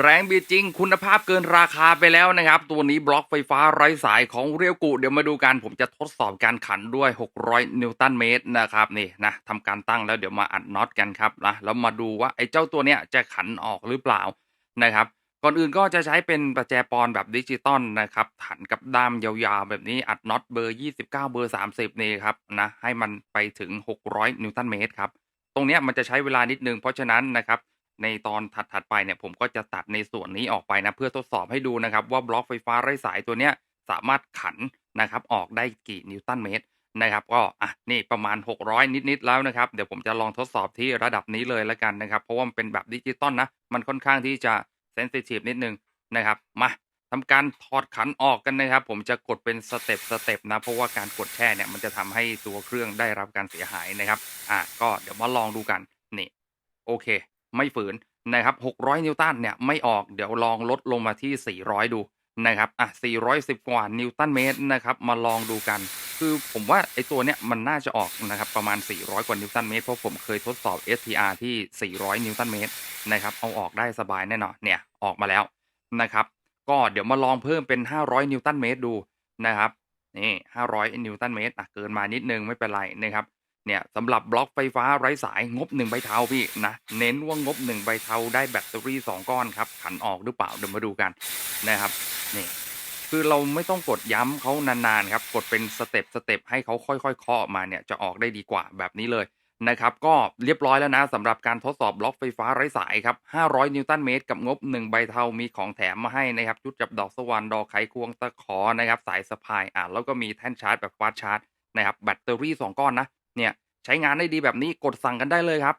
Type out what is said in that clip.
แรงบีจริง คุณภาพเกินราคาไปแล้วนะครับ ตัวนี้บล็อกไฟฟ้าไร้สายของเรียวกุ เดี๋ยวมาดูกัน ผมจะทดสอบการขันด้วย 600 นิวตันเมตรนะครับนี่นะทำการตั้งแล้วเดี๋ยวมาอัดน็อตกันครับนะแล้วมาดูว่าไอ้เจ้าตัวเนี้ยจะขันออกหรือเปล่านะครับก่อนอื่นก็จะใช้เป็นประแจปอนแบบดิจิตอลนะครับถันกับด้ามยาวๆ แบบนี้อัดน็อตเบอร์ 29 เบอร์ 30 นี่ครับนะให้มันไปถึง 600 นิวตันเมตรครับ ตรงเนี้ยมันจะใช้เวลานิดนึงเพราะฉะนั้นนะครับ ในตอนถัดๆไปเนี่ยผมก็จะตัดในส่วนนี้ออกไปนะ เพื่อทดสอบให้ดูนะครับ ว่าบล็อกไฟฟ้าไร้สายตัวเนี้ยสามารถขันนะครับออกได้กี่นิวตันเมตรนะครับ ก็อะนี่ประมาณ 600 นิดๆแล้วนะครับ เดี๋ยวผมจะลองทดสอบที่ระดับนี้เลยแล้วกันนะครับ เพราะว่ามันเป็นแบบดิจิตอลนะมันค่อนข้างที่จะเซนซิทีฟนิดนึงนะครับมาทำการถอดขันออกกันนะครับ ผมจะกดเป็นสเต็ปสเต็ปนะ เพราะว่าการกดแช่เนี่ยมันจะทำให้ตัวเครื่องได้รับการเสียหายนะครับ อะก็เดี๋ยวมาลองดูกันนี่โอเค ไม่ฝืนนะครับ 600 นิวตันเนี่ยไม่ออกเดี๋ยวลองลดลงมาที่ 400 ดูนะครับ อะ 410 กว่านิวตันเมตรนะครับ มาลองดูกัน คือผมว่าไอ้ตัวเนี้ยมันน่าจะออกนะครับประมาณ 400 กว่านิวตันเมตร เพราะผมเคยทดสอบ STR ที่ 400 นิวตันเมตรนะครับ เอาออกได้สบายแน่นอน เนี่ยออกมาแล้วนะครับ ก็เดี๋ยวมาลองเพิ่มเป็น 500 นิวตันเมตรดูนะครับ นี่ 500 นิวตันเมตรอะเกินมานิดนึงไม่เป็นไรนะครับ เนี่ยสำหรับบล็อกไฟฟ้าไร้สายงบ1ใบเทาพี่นะเน้นว่างบ1ใบเทาได้แบตเตอรี่2ก้อนครับขันออกหรือเปล่าเดี๋ยวมาดูกันนะครับนี่คือเราไม่ต้องกดย้ำเขานานๆครับกดเป็นสเต็ปสเต็ปให้เขาค่อยๆเคาะออกมาเนี่ยจะออกได้ดีกว่าแบบนี้เลยนะครับก็เรียบร้อยแล้วนะสำหรับการทดสอบบล็อกไฟฟ้าไร้สายครับ 500 นิวตันเมตรกับงบ 1 ใบเทามีของแถมมาให้นะครับชุดจับดอกสว่านดอกไขควงตะขอนะครับสายสะพายอะแล้วก็มีแท่นชาร์จแบบฟาสชาร์จนะครับแบตเตอรี่ 2 ก้อนนะ เนี่ยใช้งานได้ดีแบบนี้กดสั่งกันได้เลยครับ